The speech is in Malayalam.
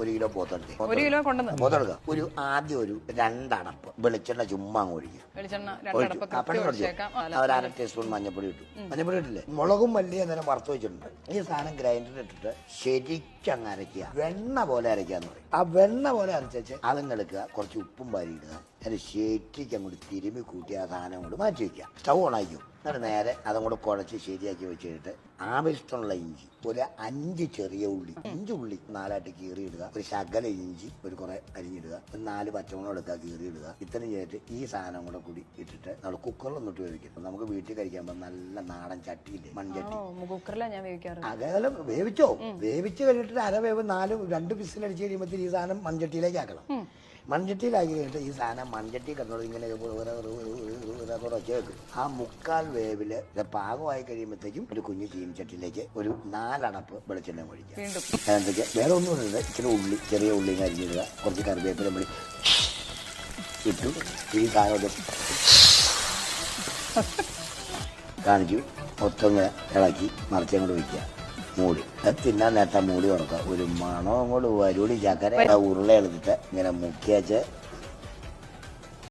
ഒരു കിലോ പോത്തെടുത്ത് ഒരു കിലോ കൊണ്ടുവന്ന്. പോത്തെടുക്കുക ഒരു ആദ്യം ഒരു രണ്ടടപ്പ് വെളിച്ചെണ്ണ ചുമ്മാ ഒഴിക്കുക. ഒരു അര ടീസ്പൂൺ മഞ്ഞപ്പൊടി ഇട്ടു. മഞ്ഞപ്പൊടി ഇട്ടില്ലേ? മുളകും മല്ലിയും അന്നേരം വറുത്ത് വെച്ചിട്ടുണ്ട്. ഈ സാധനം ഗ്രൈൻഡറിൽ ഇട്ടിട്ട് ശരിക്കങ്ങ് അരയ്ക്കുക. വെണ്ണ പോലെ അരയ്ക്കാന്ന് പറയും. ആ വെണ്ണ പോലെ അരച്ചു അതും എടുക്കുക കുറച്ച് ഉപ്പും വാരി ഇടുക. അതിന് ശേറ്റിക്ക് അങ്ങോട്ട് തിരുമി കൂട്ടി ആ സാധനം കൊണ്ട് മാറ്റി വെക്കുക. സ്റ്റൗ ഓണാക്കും എന്നിട്ട് നേരെ അതും കൂടെ കുഴച്ച് ശരിയാക്കി വെച്ചിട്ട് ആവശ്യത്തിനുള്ള ഇഞ്ചി ഒരു അഞ്ച് ചെറിയ ഉള്ളി അഞ്ച് ഉള്ളി നാലായിട്ട് കീറിയിടുക ഒരു ശകല ഇഞ്ചി ഒരു കുറെ അരിഞ്ഞിടുക. ഒരു നാല് പച്ചമുളക് എടുക്കുക കീറിയിടുക ഇത്രയും ചെയ്തിട്ട് ഈ സാധനം കൂടെ കൂടി ഇട്ടിട്ട് നമ്മൾ കുക്കറിലൊന്നും ഇട്ട് വേവിക്കും. നമുക്ക് വീട്ടിൽ കഴിക്കുമ്പോൾ നല്ല നാടൻ ചട്ടിയില്ലേ? മൺചട്ടി. കുക്കറിലാണ് ഞാൻ വേവിക്കാറ്. അകലം വേവിച്ചോ? വേവിച്ച് കഴിഞ്ഞിട്ട് അര വേവ് നാല് രണ്ട് പിസിൽ അടിച്ച് കഴിയുമ്പോൾ ഈ സാധനം മൺചട്ടിയിലേക്ക് ആക്കണം മൺചട്ടിയിലാക്കി കഴിഞ്ഞിട്ട് ഈ സാധനം മൺചട്ടി കണ്ടോളൂ ഇങ്ങനെ കുറച്ച് വെക്കും ആ മുക്കാൽ വേവിൽ ഇത് പാകമായി കഴിയുമ്പോഴത്തേക്കും ഒരു കുഞ്ഞു ചീനിച്ചട്ടിയിലേക്ക് ഒരു നാലടപ്പ് വെളിച്ചെണ്ണ ഒഴിക്കുക വീണ്ടും വേറെ ഒന്നും ഇല്ല ഇച്ചിരി ഉള്ളി ചെറിയ ഉള്ളി അരിഞ്ഞിടുക കുറച്ച് കറിവേപ്പില നമ്മൾ ഇട്ടു ഈ സാധനം കാണിച്ചു മൊത്തം ഇളക്കി മറിച്ചങ്ങോട്ട് വയ്ക്കുക മൂടി. അത് തിന്നാൻ നേരത്തെ മൂടി കൊടുക്കുക ഒരു മണവും അങ്ങോട്ട് വരൂടി ചക്കര. ഉരുള എടുത്തിട്ട് ഇങ്ങനെ മുക്കിയച്ച്